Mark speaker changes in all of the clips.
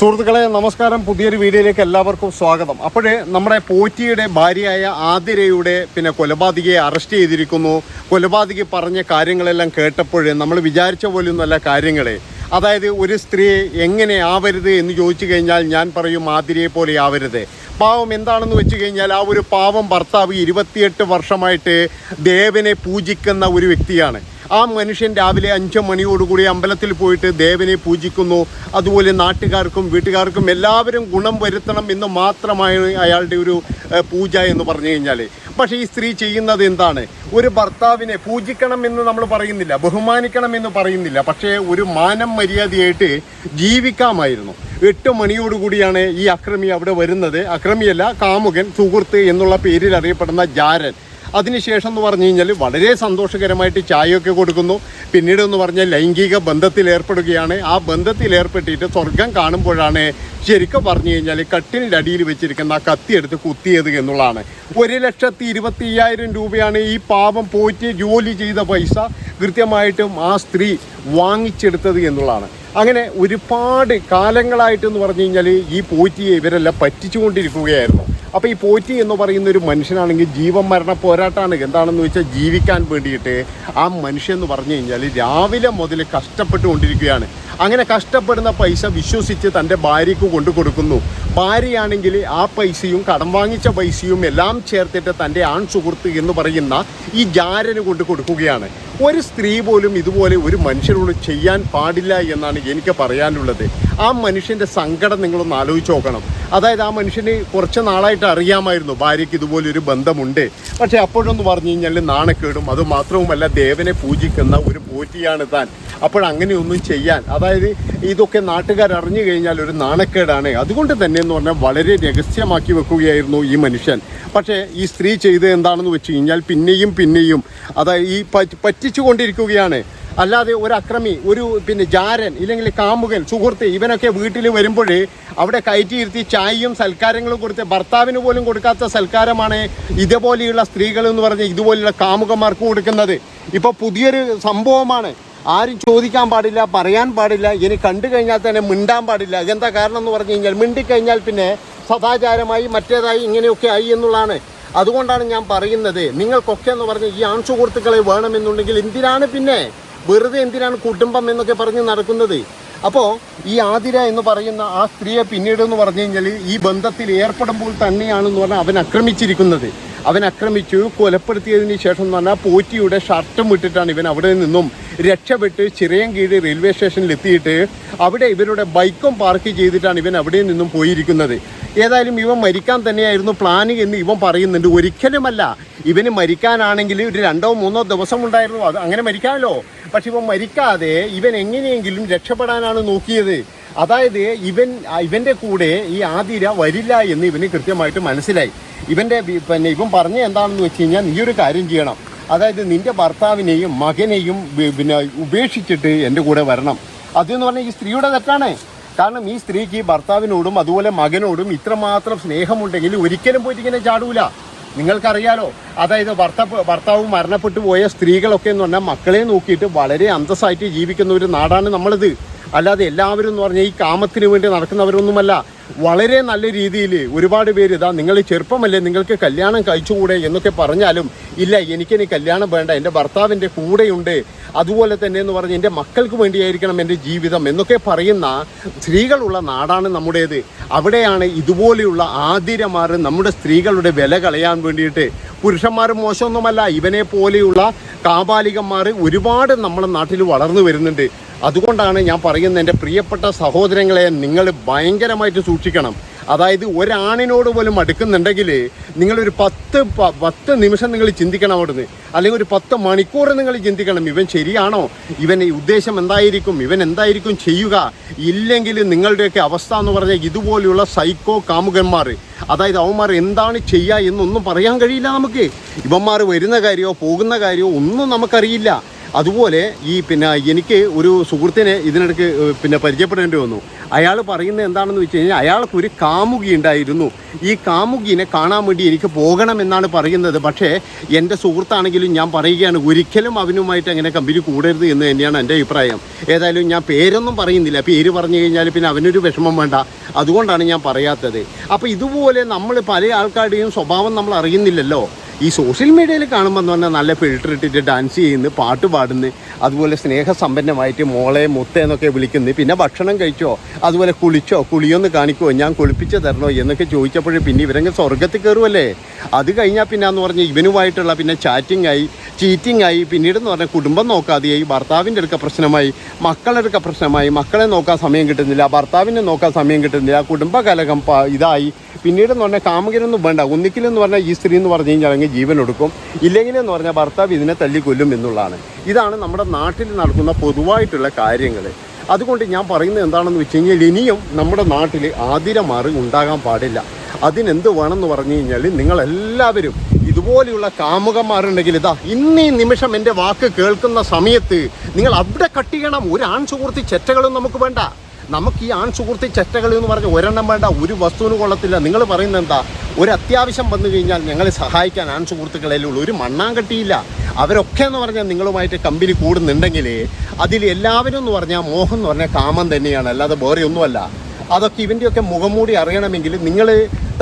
Speaker 1: സുഹൃത്തുക്കളെ നമസ്കാരം. പുതിയൊരു വീഡിയോയിലേക്ക് എല്ലാവർക്കും സ്വാഗതം. അപ്പോഴേ നമ്മുടെ പോറ്റിയുടെ ഭാര്യയായ ആതിരയുടെ പിന്നെ കൊലപാതകയെ അറസ്റ്റ് ചെയ്തിരിക്കുന്നു. കൊലപാതകി പറഞ്ഞ കാര്യങ്ങളെല്ലാം കേട്ടപ്പോഴേ നമ്മൾ വിചാരിച്ച പോലെയൊന്നുമല്ല കാര്യങ്ങളെ. അതായത് ഒരു സ്ത്രീ എങ്ങനെ ആവരുത് എന്ന് ചോദിച്ചു കഴിഞ്ഞാൽ ഞാൻ പറയും ആതിരയെ പോലെ ആവരുത്. പാവം എന്താണെന്ന് വെച്ച് കഴിഞ്ഞാൽ ആ ഒരു പാവം ഭർത്താവ് ഇരുപത്തിയെട്ട് വർഷമായിട്ട് ദേവനെ പൂജിക്കുന്ന ഒരു വ്യക്തിയാണ്. ആ മനുഷ്യൻ രാവിലെ അഞ്ച് മണിയോടുകൂടി അമ്പലത്തിൽ പോയിട്ട് ദേവനെ പൂജിക്കുന്നു. അതുപോലെ നാട്ടുകാർക്കും വീട്ടുകാർക്കും എല്ലാവരും ഗുണം വരുത്തണം എന്ന് മാത്രമാണ് അയാളുടെ ഒരു പൂജ എന്ന് പറഞ്ഞു കഴിഞ്ഞാൽ പക്ഷേ ഈ സ്ത്രീ ചെയ്യുന്നത് എന്താണ്? ഒരു ഭർത്താവിനെ പൂജിക്കണം എന്ന് നമ്മൾ പറയുന്നില്ല ബഹുമാനിക്കണം എന്ന് പറയുന്നില്ല. പക്ഷേ ഒരു മാനം മര്യാദയായിട്ട് ജീവിക്കാമായിരുന്നു. എട്ട് മണിയോടുകൂടിയാണ് ഈ അക്രമി അവിടെ വരുന്നത്. അക്രമിയല്ല കാമുകൻ സുഹൃത്ത് എന്നുള്ള പേരിൽ അറിയപ്പെടുന്ന ജാരൻ. അതിനുശേഷം എന്ന് പറഞ്ഞു കഴിഞ്ഞാൽ വളരെ സന്തോഷകരമായിട്ട് ചായയൊക്കെ കൊടുക്കുന്നു. പിന്നീട് എന്ന് പറഞ്ഞാൽ ലൈംഗിക ബന്ധത്തിൽ ഏർപ്പെടുകയാണ് ആ ബന്ധത്തിൽ ഏർപ്പെട്ടിട്ട് സ്വർഗം കാണുമ്പോഴാണ് ശരിക്കും പറഞ്ഞു കഴിഞ്ഞാൽ കട്ടിലിന്റെ അടിയിൽ വെച്ചിരിക്കുന്ന ആ കത്തി എടുത്ത് കുത്തിയത് എന്നുള്ളതാണ്. ഒരു ലക്ഷത്തി ഇരുപത്തി അയ്യായിരം രൂപയാണ് ഈ പാപം പോയിട്ട് ജോലി ചെയ്ത പൈസ കൃത്യമായിട്ടും ആ സ്ത്രീ വാങ്ങിച്ചെടുത്തത് എന്നുള്ളതാണ്. അങ്ങനെ ഒരുപാട് കാലങ്ങളായിട്ടെന്ന് പറഞ്ഞു കഴിഞ്ഞാൽ ഈ പോറ്റിയെ ഇവരെല്ലാം പറ്റിച്ചുകൊണ്ടിരിക്കുകയായിരുന്നു. അപ്പോൾ ഈ പോറ്റി എന്ന് പറയുന്ന ഒരു മനുഷ്യനാണെങ്കിൽ ജീവൻ മരണ പോരാട്ടമാണ് എന്താണെന്ന് വെച്ചാൽ ജീവിക്കാൻ വേണ്ടിയിട്ട് ആ മനുഷ്യൻ എന്ന് പറഞ്ഞു കഴിഞ്ഞാൽ രാവിലെ മുതൽ കഷ്ടപ്പെട്ടുകൊണ്ടിരിക്കുകയാണ്. അങ്ങനെ കഷ്ടപ്പെടുന്ന പൈസ വിശ്വസിച്ച് തന്റെ ഭാര്യയ്ക്ക് കൊണ്ടു കൊടുക്കുന്നു. ഭാര്യയാണെങ്കിൽ ആ പൈസയും കടം വാങ്ങിച്ച പൈസയും എല്ലാം ചേർത്തിട്ട് തന്റെ ആൺ സുഹൃത്ത് എന്ന് പറയുന്ന ഈ ജാരന് കൊണ്ടു കൊടുക്കുകയാണ്. ഒരു സ്ത്രീ പോലും ഇതുപോലെ ഒരു മനുഷ്യനോട് ചെയ്യാൻ പാടില്ല എന്നാണ് എനിക്ക് പറയാനുള്ളത്. ആ മനുഷ്യന്റെ സങ്കടം നിങ്ങളൊന്ന് ആലോചിച്ച് നോക്കണം. അതായത് ആ മനുഷ്യന് കുറച്ച് നാളായിട്ട് അറിയാമായിരുന്നു ഭാര്യയ്ക്ക് ഇതുപോലൊരു ബന്ധമുണ്ട്. പക്ഷേ അപ്പോഴൊന്ന് പറഞ്ഞു കഴിഞ്ഞാൽ നാണക്കേടും അതുമാത്രവുമല്ല ദേവനെ പൂജിക്കുന്ന ഒരു പോറ്റിയാണ് താൻ. അപ്പോൾ അങ്ങനെയൊന്നും ചെയ്യാൻ അതായത് ഇതൊക്കെ നാട്ടുകാർ അറിഞ്ഞു കഴിഞ്ഞാൽ ഒരു നാണക്കേടാണ്. അതുകൊണ്ട് തന്നെ എന്ന് പറഞ്ഞാൽ വളരെ രഹസ്യമാക്കി വെക്കുകയായിരുന്നു ഈ മനുഷ്യൻ. പക്ഷേ ഈ സ്ത്രീ ചെയ്തത് എന്താണെന്ന് വെച്ച് കഴിഞ്ഞാൽ പിന്നെയും പിന്നെയും അതായത് ഈ പറ്റി പറ്റിച്ചുകൊണ്ടിരിക്കുകയാണ് അല്ലാതെ ഒരു അക്രമി ഒരു പിന്നെ ജാരൻ ഇല്ലെങ്കിൽ കാമുകൻ സുഹൃത്ത് ഇവനൊക്കെ വീട്ടിൽ വരുമ്പോൾ അവിടെ കയറ്റിയിരുത്തി ചായയും സൽക്കാരങ്ങളും കൊടുത്ത് ഭർത്താവിന് പോലും കൊടുക്കാത്ത സൽക്കാരമാണ് ഇതുപോലെയുള്ള സ്ത്രീകൾ എന്ന് പറഞ്ഞ് ഇതുപോലെയുള്ള കാമുകന്മാർക്ക് കൊടുക്കുന്നത്. ഇപ്പോൾ പുതിയൊരു സംഭവമാണ്. ആരും ചോദിക്കാൻ പാടില്ല പറയാൻ പാടില്ല. ഇനി കണ്ടു കഴിഞ്ഞാൽ തന്നെ മിണ്ടാൻ പാടില്ല. അതെന്താ കാരണം എന്ന് പറഞ്ഞു കഴിഞ്ഞാൽ മിണ്ടിക്കഴിഞ്ഞാൽ പിന്നെ സദാചാരമായി മറ്റേതായി ഇങ്ങനെയൊക്കെ ആയി എന്നുള്ളതാണ്. അതുകൊണ്ടാണ് ഞാൻ പറയുന്നത് നിങ്ങൾക്കൊക്കെ എന്ന് പറഞ്ഞ് ഈ ആൺസുഹൃത്തുക്കളെ വേണമെന്നുണ്ടെങ്കിൽ എന്തിനാണ് പിന്നെ വെറുതെ എന്തിനാണ് കുടുംബം എന്നൊക്കെ പറഞ്ഞ് നടക്കുന്നത്? അപ്പോൾ ഈ ആതിര എന്ന് പറയുന്ന ആ സ്ത്രീയെ പിന്നീട് എന്ന് പറഞ്ഞു കഴിഞ്ഞാൽ ഈ ബന്ധത്തിൽ ഏർപ്പെടുമ്പോൾ തന്നെയാണെന്ന് പറഞ്ഞാൽ അവൻ ആക്രമിച്ചിരിക്കുന്നത്. അവൻ ആക്രമിച്ചു കൊലപ്പെടുത്തിയതിന് ശേഷം എന്ന് പറഞ്ഞാൽ പോറ്റിയുടെ ഷർട്ടും ഇട്ടിട്ടാണ് ഇവൻ അവിടെ നിന്നും രക്ഷപ്പെട്ട് ചിറയൻകീഴ് റെയിൽവേ സ്റ്റേഷനിൽ എത്തിയിട്ട് അവിടെ ഇവരുടെ ബൈക്കും പാർക്ക് ചെയ്തിട്ടാണ് ഇവൻ അവിടെ നിന്നും പോയിരിക്കുന്നത്. ഏതായാലും ഇവൻ മരിക്കാൻ തന്നെയായിരുന്നു പ്ലാൻ എന്ന് ഇവൻ പറയുന്നുണ്ട്. ഒരിക്കലുമല്ല. ഇവന് മരിക്കാനാണെങ്കിൽ ഒരു രണ്ടോ മൂന്നോ ദിവസം ഉണ്ടായിരുന്നു അത് അങ്ങനെ മരിക്കാമല്ലോ. പക്ഷെ ഇവൻ മരിക്കാതെ ഇവൻ എങ്ങനെയെങ്കിലും രക്ഷപ്പെടാനാണ് നോക്കിയത്. അതായത് ഇവൻ ഇവന്റെ കൂടെ ഈ ആതിര വരില്ല എന്ന് ഇവന് കൃത്യമായിട്ട് മനസ്സിലായി. ഇവന്റെ പിന്നെ ഇവൻ പറഞ്ഞ എന്താണെന്ന് വെച്ച് കഴിഞ്ഞാൽ നീ ഒരു കാര്യം ചെയ്യണം. അതായത് നിന്റെ ഭർത്താവിനെയും മകനെയും പിന്നെ ഉപേക്ഷിച്ചിട്ട് എന്റെ കൂടെ വരണം. അതെന്ന് പറഞ്ഞാൽ ഈ സ്ത്രീയുടെ തെറ്റാണ്. കാരണം ഈ സ്ത്രീക്ക് ഭർത്താവിനോടും അതുപോലെ മകനോടും ഇത്രമാത്രം സ്നേഹമുണ്ടെങ്കിൽ ഒരിക്കലും പോയിട്ട് ഇങ്ങനെ ചാടൂല. നിങ്ങൾക്കറിയാലോ അതായത് ഭർത്താവ് ഭർത്താവ് മരണപ്പെട്ടു പോയ സ്ത്രീകളൊക്കെ എന്ന് പറഞ്ഞാൽ മക്കളെ നോക്കിയിട്ട് വളരെ അന്തസ്സായിട്ട് ജീവിക്കുന്ന ഒരു നാടാണ് നമ്മളിത്. അല്ലാതെ എല്ലാവരും എന്ന് പറഞ്ഞാൽ ഈ കാമത്തിന് വേണ്ടി നടക്കുന്നവരൊന്നുമല്ല. വളരെ നല്ല രീതിയിൽ ഒരുപാട് പേര് ഇതാ നിങ്ങൾ ചെറുപ്പമല്ലേ നിങ്ങൾക്ക് കല്യാണം കഴിച്ചുകൂടെ എന്നൊക്കെ പറഞ്ഞാലും ഇല്ല എനിക്കിനി കല്യാണം വേണ്ട എന്റെ ഭർത്താവിന്റെ കൂടെയുണ്ട് അതുപോലെ തന്നെ എന്ന് പറഞ്ഞ് എന്റെ മക്കൾക്ക് വേണ്ടിയായിരിക്കണം എന്റെ ജീവിതം എന്നൊക്കെ പറയുന്ന സ്ത്രീകളുള്ള നാടാണ് നമ്മുടേത്. അവിടെയാണ് ഇതുപോലെയുള്ള ആതിരമാർ നമ്മുടെ സ്ത്രീകളുടെ വില കളയാൻ വേണ്ടിയിട്ട്. പുരുഷന്മാർ മോശമൊന്നുമല്ല ഇവനെ പോലെയുള്ള കാപാലികന്മാർ ഒരുപാട് നമ്മുടെ നാട്ടിൽ വളർന്നു വരുന്നുണ്ട്. അതുകൊണ്ടാണ് ഞാൻ പറയുന്നത് എന്റെ പ്രിയപ്പെട്ട സഹോദരങ്ങളെ നിങ്ങൾ ഭയങ്കരമായിട്ട് സൂക്ഷിക്കണം. അതായത് ഒരാണിനോട് പോലും അടുക്കുന്നുണ്ടെങ്കിൽ നിങ്ങളൊരു പത്ത് പത്ത് നിമിഷം നിങ്ങൾ ചിന്തിക്കണം അവിടുന്ന്. അല്ലെങ്കിൽ ഒരു പത്ത് മണിക്കൂർ നിങ്ങൾ ചിന്തിക്കണം ഇവൻ ശരിയാണോ? ഇവൻ ഉദ്ദേശം എന്തായിരിക്കും? ഇവൻ എന്തായിരിക്കും ചെയ്യുക? ഇല്ലെങ്കിൽ നിങ്ങളുടെയൊക്കെ അവസ്ഥ എന്ന് പറഞ്ഞാൽ ഇതുപോലെയുള്ള സൈക്കോ കാമുകന്മാർ. അതായത് അവന്മാർ എന്താണ് ചെയ്യുക എന്നൊന്നും പറയാൻ കഴിയില്ല നമുക്ക്. ഇവന്മാർ വരുന്ന കാര്യമോ പോകുന്ന കാര്യമോ ഒന്നും നമുക്കറിയില്ല. അതുപോലെ ഈ പിന്നെ എനിക്ക് ഒരു സുഹൃത്തിനെ ഇതിനിടയ്ക്ക് പിന്നെ പരിചയപ്പെടേണ്ടി വന്നു. അയാൾ പറയുന്നത് എന്താണെന്ന് വെച്ച് കഴിഞ്ഞാൽ അയാൾക്ക് ഒരു കാമുകി ഉണ്ടായിരുന്നു. ഈ കാമുകിനെ കാണാൻ വേണ്ടി എനിക്ക് പോകണമെന്നാണ് പറയുന്നത്. പക്ഷേ എന്റെ സുഹൃത്താണെങ്കിലും ഞാൻ പറയുകയാണ് ഒരിക്കലും അവനുമായിട്ട് അങ്ങനെ കമ്പനി കൂടരുത് എന്ന് തന്നെയാണ് എന്റെ അഭിപ്രായം. ഏതായാലും ഞാൻ പേരൊന്നും പറയുന്നില്ല. പേര് പറഞ്ഞു കഴിഞ്ഞാൽ പിന്നെ അവനൊരു വിഷമം വേണ്ട. അതുകൊണ്ടാണ് ഞാൻ പറയാത്തത്. അപ്പോൾ ഇതുപോലെ നമ്മൾ പല ആൾക്കാരുടെയും സ്വഭാവം നമ്മൾ അറിയുന്നില്ലല്ലോ. ഈ സോഷ്യൽ മീഡിയയിൽ കാണുമ്പോൾ എന്ന് പറഞ്ഞാൽ നല്ല ഫിൽറ്റർ ഇട്ടിട്ട് ഡാൻസ് ചെയ്യുന്നു പാട്ട് പാടുന്നു അതുപോലെ സ്നേഹസമ്പന്നമായിട്ട് മോളെ മുത്ത എന്നൊക്കെ വിളിക്കുന്നു. പിന്നെ ഭക്ഷണം കഴിച്ചോ അതുപോലെ കുളിച്ചോ കുളിയൊന്ന് കാണിക്കുമോ ഞാൻ കുളിപ്പിച്ച് തരണോ എന്നൊക്കെ ചോദിച്ചപ്പോഴും പിന്നെ ഇവരങ്ങ് സ്വർഗത്തിൽ കയറുമല്ലേ അത് കഴിഞ്ഞാൽ പിന്നെ എന്ന് പറഞ്ഞാൽ ഇവനുമായിട്ടുള്ള പിന്നെ ചാറ്റിംഗ് ആയി ചീറ്റിംഗ് ആയി പിന്നീട് എന്ന് പറഞ്ഞാൽ കുടുംബം നോക്കാതെയായി ഭർത്താവിന്റെ അടുക്ക പ്രശ്നമായി മക്കളുടെ അടുക്ക പ്രശ്നമായി മക്കളെ നോക്കാൻ സമയം കിട്ടുന്നില്ല ഭർത്താവിനെ നോക്കാൻ സമയം കിട്ടുന്നില്ല കുടുംബകലകം ഇതായി. പിന്നീട് എന്ന് പറഞ്ഞാൽ കാമുകനൊന്നും വേണ്ട. ഒന്നിക്കലെന്ന് പറഞ്ഞാൽ ഈ സ്ത്രീ എന്ന് പറഞ്ഞു കഴിഞ്ഞാൽ അല്ലെങ്കിൽ ജീവൻ എടുക്കും ഇല്ലെങ്കിലെന്ന് പറഞ്ഞാൽ ഭർത്താവ് ഇതിനെ തല്ലിക്കൊല്ലും എന്നുള്ളതാണ്. ഇതാണ് നമ്മുടെ നാട്ടിൽ നടക്കുന്ന പൊതുവായിട്ടുള്ള കാര്യങ്ങൾ. അതുകൊണ്ട് ഞാൻ പറയുന്നത് എന്താണെന്ന് വെച്ച് കഴിഞ്ഞാൽ ഇനിയും നമ്മുടെ നാട്ടിൽ ആതിരമാറി ഉണ്ടാകാൻ പാടില്ല. അതിനെന്ത് വേണമെന്ന് പറഞ്ഞു കഴിഞ്ഞാൽ നിങ്ങളെല്ലാവരും ഇതുപോലെയുള്ള കാമുകന്മാരുണ്ടെങ്കിൽ ഇതാ ഇന്നീ നിമിഷം എന്റെ വാക്ക് കേൾക്കുന്ന സമയത്ത് നിങ്ങൾ അവിടെ കട്ട് ചെയ്യണം സുഹൃത്തി ചെറ്റകളും നമുക്ക് വേണ്ട. നമുക്ക് ഈ ആൺ സുഹൃത്തി ചെറ്റകൾ എന്ന് പറഞ്ഞ ഒരെണ്ണം വേണ്ട ഒരു വസ്തുവിന് കൊള്ളത്തില്ല. നിങ്ങൾ പറയുന്നത് എന്താ? ഒരു അത്യാവശ്യം വന്നു കഴിഞ്ഞാൽ ഞങ്ങളെ സഹായിക്കാൻ ആൺ സുഹൃത്തുക്കളേലുള്ളൂ ഒരു മണ്ണാങ്കട്ടിയില്ല. അവരൊക്കെ എന്ന് പറഞ്ഞാൽ നിങ്ങളുമായിട്ട് കമ്പനി കൂടുന്നുണ്ടെങ്കിൽ അതിൽ എല്ലാവരും എന്ന് പറഞ്ഞാൽ മോഹം എന്ന് പറഞ്ഞാൽ കാമം തന്നെയാണ്. അല്ലാതെ വേറെ ഒന്നുമല്ല. അതൊക്കെ ഇവന്റെയൊക്കെ മുഖം മൂടി അറിയണമെങ്കിൽ നിങ്ങൾ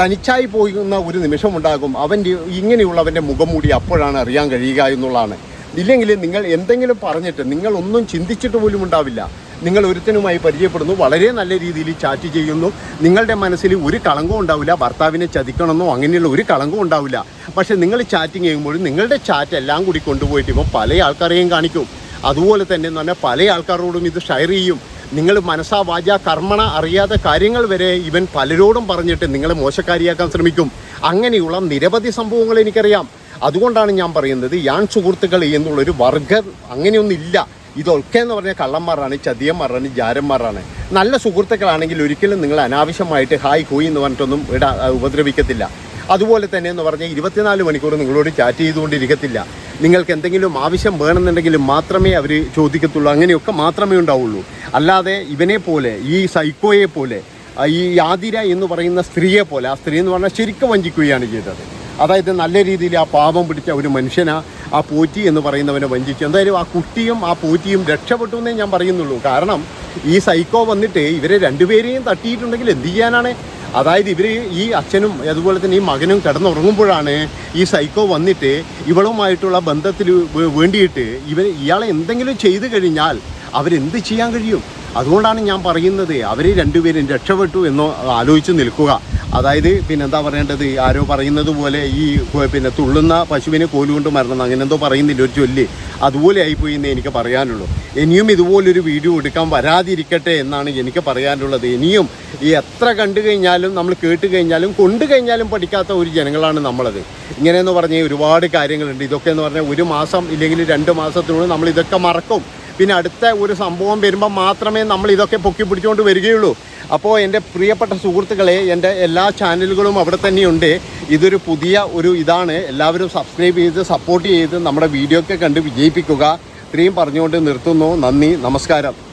Speaker 1: തനിച്ചായി പോകുന്ന ഒരു നിമിഷം ഉണ്ടാകും. അവന്റെ ഇങ്ങനെയുള്ളവന്റെ മുഖം മൂടി അപ്പോഴാണ് അറിയാൻ കഴിയുക എന്നുള്ളതാണ്. ഇല്ലെങ്കിൽ നിങ്ങൾ എന്തെങ്കിലും പറഞ്ഞിട്ട് നിങ്ങളൊന്നും ചിന്തിച്ചിട്ട് പോലും ഉണ്ടാവില്ല. നിങ്ങൾ ഒരുത്തനുമായി പരിചയപ്പെടുന്നു വളരെ നല്ല രീതിയിൽ ചാറ്റ് ചെയ്യുന്നു. നിങ്ങളുടെ മനസ്സിൽ ഒരു കളങ്കവും ഉണ്ടാവില്ല ഭർത്താവിനെ ചതിക്കണമെന്നോ അങ്ങനെയുള്ള ഒരു കളങ്കവും ഉണ്ടാവില്ല. പക്ഷെ നിങ്ങൾ ചാറ്റിങ് ചെയ്യുമ്പോൾ നിങ്ങളുടെ ചാറ്റ് എല്ലാം കൂടി കൊണ്ടുപോയിട്ട് ഇപ്പോൾ പല ആൾക്കാരെയും കാണിക്കും. അതുപോലെ തന്നെ എന്ന് പറഞ്ഞാൽ പല ആൾക്കാരോടും ഇത് ഷെയർ ചെയ്യും. നിങ്ങൾ മനസ്സാ വാച കർമ്മണ അറിയാത്ത കാര്യങ്ങൾ വരെ ഇവൻ പലരോടും പറഞ്ഞിട്ട് നിങ്ങളെ മോശക്കാരിയാക്കാൻ ശ്രമിക്കും. അങ്ങനെയുള്ള നിരവധി സംഭവങ്ങൾ എനിക്കറിയാം. അതുകൊണ്ടാണ് ഞാൻ പറയുന്നത് യാൺ സുഹൃത്തുക്കൾ എന്നുള്ളൊരു വർഗം അങ്ങനെയൊന്നില്ല ഇതൊക്കെ എന്ന് പറഞ്ഞാൽ കള്ളന്മാരാണ് ചതിയന്മാരാണ് ജാരന്മാരാണ്. നല്ല സുഹൃത്തുക്കളാണെങ്കിൽ ഒരിക്കലും നിങ്ങൾ അനാവശ്യമായിട്ട് ഹായ് ഹൂയ് എന്ന് പറഞ്ഞിട്ടൊന്നും ഇടാ ഉപദ്രവിക്കത്തില്ല. അതുപോലെ തന്നെ എന്ന് പറഞ്ഞാൽ ഇരുപത്തിനാല് മണിക്കൂർ നിങ്ങളോട് ചാറ്റ് ചെയ്തുകൊണ്ടിരിക്കത്തില്ല. നിങ്ങൾക്ക് എന്തെങ്കിലും ആവശ്യം വേണമെന്നുണ്ടെങ്കിൽ മാത്രമേ അവർ ചോദിക്കത്തുള്ളൂ. അങ്ങനെയൊക്കെ മാത്രമേ ഉണ്ടാവുള്ളൂ. അല്ലാതെ ഇവനെ പോലെ ഈ സൈക്കോയെ പോലെ ഈ ആതിര എന്ന് പറയുന്ന സ്ത്രീയെ പോലെ ആ സ്ത്രീ എന്ന് പറഞ്ഞാൽ ശരിക്കും വഞ്ചിക്കുകയാണ് ചെയ്തത്. അതായത് നല്ല രീതിയിൽ ആ പാപം പിടിച്ച ഒരു മനുഷ്യനാ ആ പോറ്റി എന്ന് പറയുന്നവനെ വഞ്ചിച്ചു. എന്തായാലും ആ കുട്ടിയും ആ പോറ്റിയും രക്ഷപ്പെട്ടു എന്നേ ഞാൻ പറയുന്നുള്ളൂ. കാരണം ഈ സൈക്കോ വന്നിട്ട് ഇവരെ രണ്ടുപേരെയും തട്ടിയിട്ടുണ്ടെങ്കിൽ എന്ത് ചെയ്യാനാണ്? അതായത് ഇവർ ഈ അച്ഛനും അതുപോലെ തന്നെ ഈ മകനും കിടന്നുറങ്ങുമ്പോഴാണ് ഈ സൈക്കോ വന്നിട്ട് ഇവളുമായിട്ടുള്ള ബന്ധത്തിൽ വേണ്ടിയിട്ട് ഇവർ ഇയാളെ എന്തെങ്കിലും ചെയ്തു കഴിഞ്ഞാൽ അവരെന്ത് ചെയ്യാൻ കഴിയും? അതുകൊണ്ടാണ് ഞാൻ പറയുന്നത് അവർ രണ്ടുപേരും രക്ഷപ്പെട്ടു എന്ന് ആലോചിച്ച് നിൽക്കുക. അതായത് പിന്നെ എന്താ പറയേണ്ടത്? ആരോ പറയുന്നത് പോലെ ഈ പിന്നെ തുള്ളുന്ന പശുവിനെ കോലുകൊണ്ട് മരണം അങ്ങനെ എന്തോ പറയുന്നില്ല ഒരു ചൊല്ലി. അതുപോലെ ആയിപ്പോയി എന്നേ എനിക്ക് പറയാനുള്ളൂ. ഇനിയും ഇതുപോലൊരു വീഡിയോ എടുക്കാൻ വരാതിരിക്കട്ടെ എന്നാണ് എനിക്ക് പറയാനുള്ളത്. ഇനിയും ഈ എത്ര കണ്ടു കഴിഞ്ഞാലും നമ്മൾ കേട്ട് കഴിഞ്ഞാലും കൊണ്ടു കഴിഞ്ഞാലും പഠിക്കാത്ത ഒരു ജനങ്ങളാണ് നമ്മളത്. ഇങ്ങനെയെന്ന് പറഞ്ഞാൽ ഒരുപാട് കാര്യങ്ങളുണ്ട്. ഇതൊക്കെ എന്ന് പറഞ്ഞാൽ ഒരു മാസം ഇല്ലെങ്കിൽ രണ്ട് മാസത്തിനുള്ളിൽ നമ്മൾ ഇതൊക്കെ മറക്കും. പിന്നെ അടുത്ത ഒരു സംഭവം വരുമ്പോൾ മാത്രമേ നമ്മൾ ഇതൊക്കെ പൊക്കി പിടിച്ചുകൊണ്ട് വരികയുള്ളൂ. അപ്പോൾ എന്റെ പ്രിയപ്പെട്ട സുഹൃത്തുക്കളെ എന്റെ എല്ലാ ചാനലുകളും അവിടെ തന്നെയുണ്ട്. ഇതൊരു പുതിയ ഒരു ഇതാണ്. എല്ലാവരും സബ്സ്ക്രൈബ് ചെയ്ത് സപ്പോർട്ട് ചെയ്ത് നമ്മുടെ വീഡിയോ ഒക്കെ കണ്ട് വിജയിപ്പിക്കുക. ഇത്രയും പറഞ്ഞുകൊണ്ട് നിർത്തുന്നു. നന്ദി നമസ്കാരം.